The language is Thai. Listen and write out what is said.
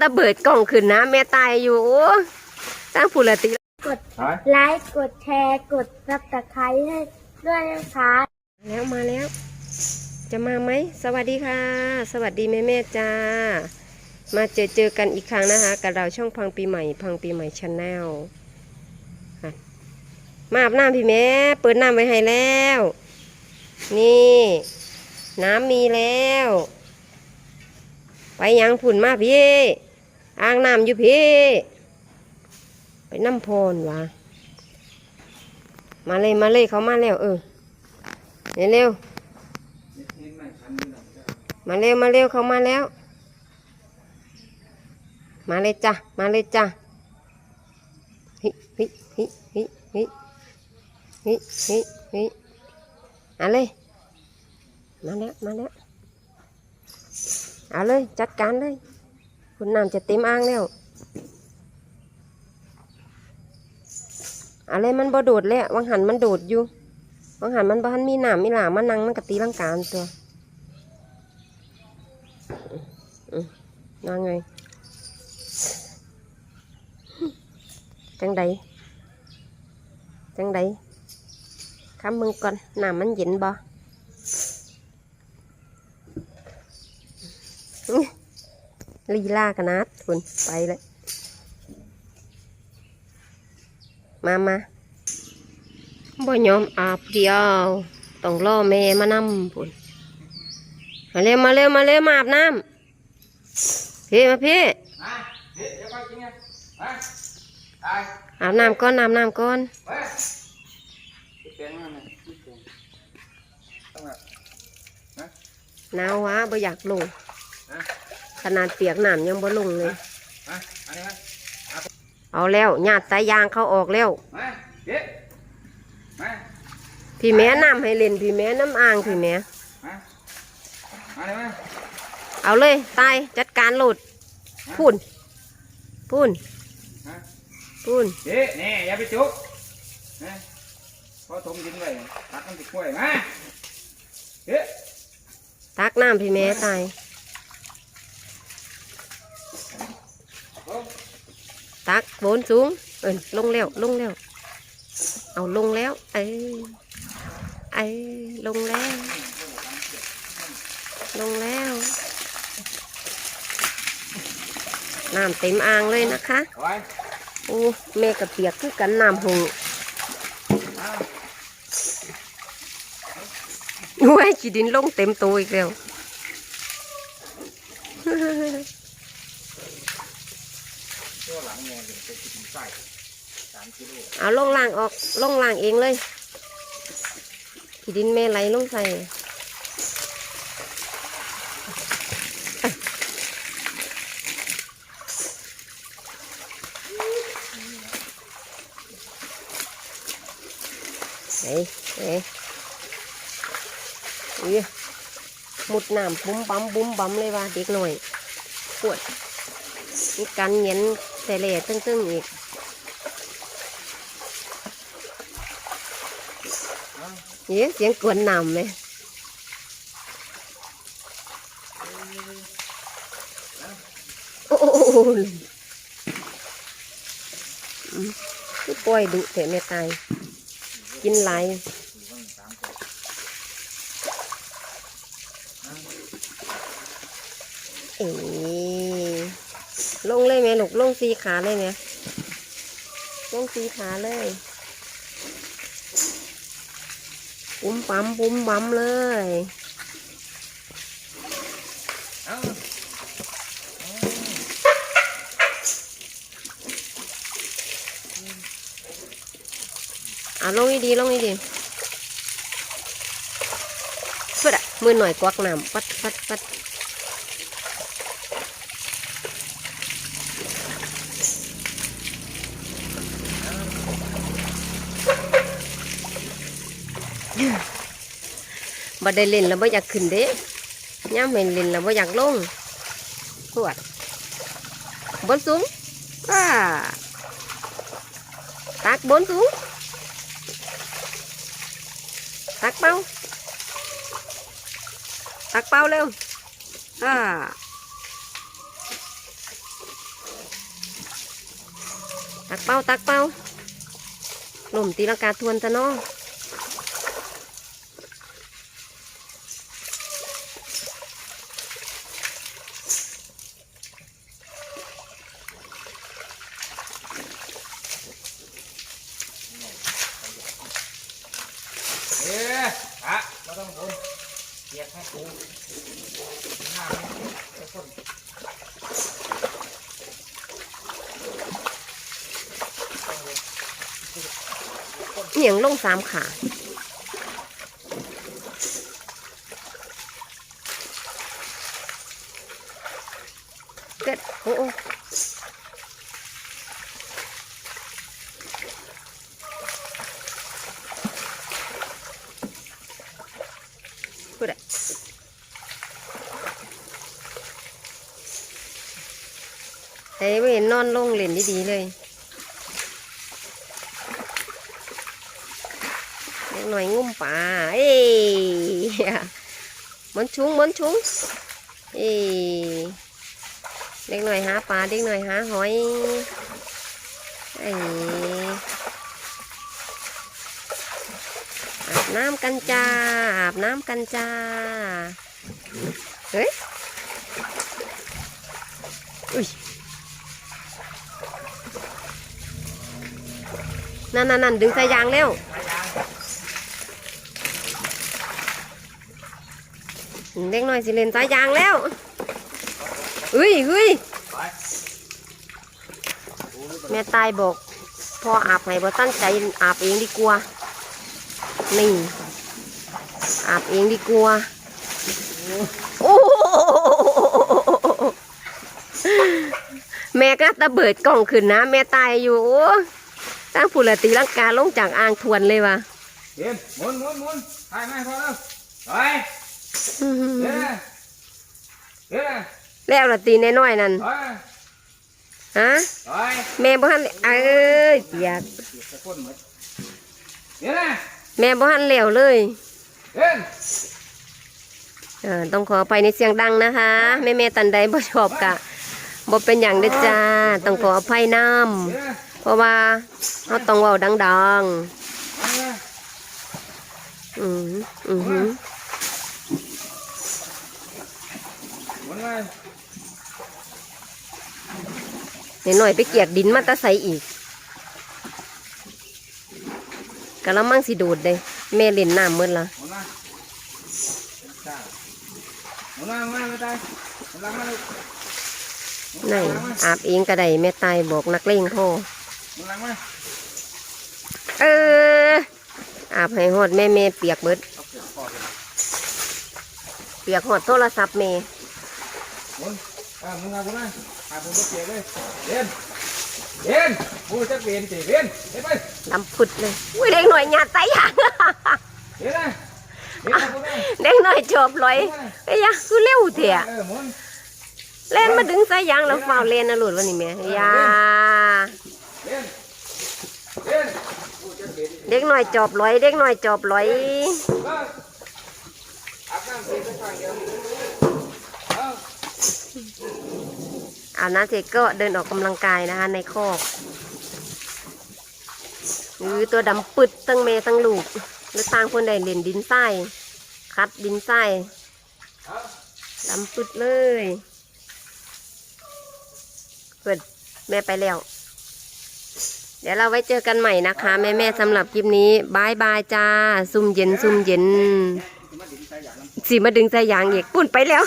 ตะเบิดกล่องขึ้นนะ แม่ตายอยู่โอ้ตั้งผู้ละติกดหายไลค์กดแชร์กดซับสไครต์ให้ด้วยนะคะแล้วมาแล้ว จะมาไหมสวัสดีค่ะ สวัสดีแม่แม่ๆจ้า มาเจอเจอกันอีกครั้งนะคะ กับเราช่องพังปีใหม่ พังปีใหม่ชาแนลมาอาบน้ำพี่แม่เปิดน้ำไว้ให้แล้ว นี่ น้ำมีแล้ว ไปยังผุ่นมาพี่ อ่างน้ำอยู่พี่ ไปน้ำพรวะมาเลยมาเลยเขามาแล้ว เออเร็วมาเร็วมาเร็วเขามาแล้ว มาเลยจ้ะมาเลยจ้ะฮิฮิฮิฮิฮิฮิฮิฮิเอาเลยมาแล้วมาแล้วเอาเลยจัดการเลย คุณน้ำจะเต็มอ่างแล้ว อะไรมันบ่โดดแล้ววังหันมันโดดอยู่วังหันมันบ้านมีหนามมีหลามันนั่งมันกะตีร่างกายตัวนั่งไงจังใดจังใดคำมึงก่อนน้ำมันเย็นบ่อื้อ ลีลาขนาดคุณไปเลยมามาบ่ยอมอาบเดียวต้องรอแม่มานำพุ่นมาเร็วมาเร็วมาเร็วมาอาบน้ำพี่มาพี่มาเดี๋ยวเดี๋ยวไปกินไงมาตายอาบน้ำก่อนอาบน้ำก่อนนมาหน่อยเปลี่ยนหนาววะบ่อยากลง ขนาดเปียกน้ำยังบ่ลงเลยมาอันนี้มาเอาแล้วญาติสายยางเขาออกแล้วมาเดี๋ยวมาพี่แม่น้ำให้เล่นพี่แม่น้ำอ่างพี่แม่มามาเลยมาเอาเลยตายจัดการโหลดพูนพูนมาพูนเดี๋ยวนี่อย่าไปจุกนะพอถมดินไว้ตักมันติดกล้วยมาเดี๋ยวตักน้ำพี่แม่ตาย ลง ตักโบนสูงเอินลงแล้วลงแล้ว เอาลงแล้ว เอ้ยเอ้ยลงแล้ว ลงแล้วน้ำเต็มอ่างเลยนะคะเอาไว้โอ้แม่กับเปียกคือกันน้ำหงมาโอ้ยจีดินลงเต็มตัวอีกแล้วตัวหลังเนี่ยเดี๋ยวจะกินไส้สามกิโลเอาลงล่างออกลงล่างเองเลยจีดินแม่ไหลลงใส่เฮ้ยเฮ้ยอีมุดน้ำบุ้มบั๊มบุ้มบั๊มเลยว่าเด็กหน่อยปวดมีการเหย็นแต่เละตึ้งๆอีก เย้เสียงกวนน้ำไหมโอ้โหคือปล่อยดุแต่ไม่ตาย กินหลเอ๋ลงเลยไหมลูกลงสีขาเลยไหมลงสีขาเลย ปุ้มปั๊มปุ้มปั๊มเลยเอาอะลงดีลงดีเพื่อมือหน่อยกวักน้ำปัดปัดปัด บ่ได้เล่นแล้วบ่อยากขึ้นเด้ย่ามเห็นเล่นแล้วบ่อยากลงปวดบนสูงอ่าตักบนสูงตักเป้าตักเป้าเร็วอ่าตักเป้าตักเป้าลมตีลังกาทวนซะเนาะ เอ๊ะอะเราต้องโดนเกียกให้กูหน้ามันจะพ่น เหนียงลงสามขาเกิดโอ้โอพูดอะเฮ้ยไม่เห็นนอนลงเล่นดีๆเลย เด็ก หน่อยงุ่มป่าเอ้ยมันชุงมันชุงเอ้ยเด็กหน่อยหาปลาเด็กหน่อยหาหอยเอ้ยอาบน้ำกันจ้าอาบน้ำกันจ้าเฮ้ยอุ้ยนั่นนั่นนั่นดึงสายยางเร็ว เด็กน้อยสิเล่นสายยางแล้วเฮ้ยเฮ้ยแม่ตายบอกพออาบให้บ่ตั้งใจอาบเองดีกว่านี่อาบเองดีกว่าโอ้แม่ก็ตะเบิดกล่องขึ้นนะ แม่ตายอยู่ตั้งผุละตีลังกาลงจากอ่างทวนเลยว่ะเย็นมุนมุนมุนไปไหมพอแล้วไป อื้อหือเดี๋ยวนะเดี๋ยวนะแล้วละตีน้อยๆนั่นไปฮะไปแม่บ่ทันเอ้ยเปียกเกียกจะพ่นหมดเดี๋ยวนะแม่บ่ทันแล้วเลยเย็นเออต้องขอไปในเสียงดังนะคะ แม่แม่ๆตันใดบ่ชอบกะบ่เป็นอย่างเด้อจ้า ต้องขออภัยน้เดี๋ยวนะำเพราะว่าเราต้องเว้าดังมาเลยๆอืออือหือหมุนเลย เดี๋ยว หน่อยไปเกียกดินมาแตะใสอีกกะละมังสิโดดเลยแม่เล่นน้ำหมืดละหมุนมาจ้าหมุนมาหมุนมาไม่ตายหมุนหลังมาลูกหมุไหนหลังมาอาบเองก็ได้แม่ตายบอกนักเลงพ่อหมุนหลังมาเอออาบให้หอดแม่แม่เปียกเบิดเอาเก็บคอไปเปียกหอดโทรศัพท์แม่ หมุนอ่าหมุนมาหมุนมาหาผมก็เกียกเลยเย็นเย็นบูจะเปลี่ยนสิเย็นเย็นไปลำพุดเลยอุ้ยเด็กหน่อยหยาดไตยางเย็นนะเย็นนะเด็กหน่อยจบลอยเอ้ยะคือเร็วเถอะเล่นมาดึงสายยางแล้วเฝ้าเล่นนะหลุดวันนี้แม่ยาเย็นเย็นเล่นเด็กหน่อยจอบลอย เด็กหน่อยจอบลอยเอาบน้ำเสร็จไปข้างเดียว อาบน้ำเสร็จก็เดินออกกำลังกายนะคะ ในคอกหรือตัวดำปึดตั้งเมตั้งลูก หรือต่างคนใดเล่นดินทรายคัดดินทรายเอาดำปึดเลยเปิดแม่ไปแล้ว เดี๋ยวเราไว้เจอกันใหม่นะคะ แม่แม่สำหรับคลิปนี้บายบายจ้า ซุ่มเย็นซุ่มเย็นสีมาดึงสายยางอีกปุ่นไปแล้ว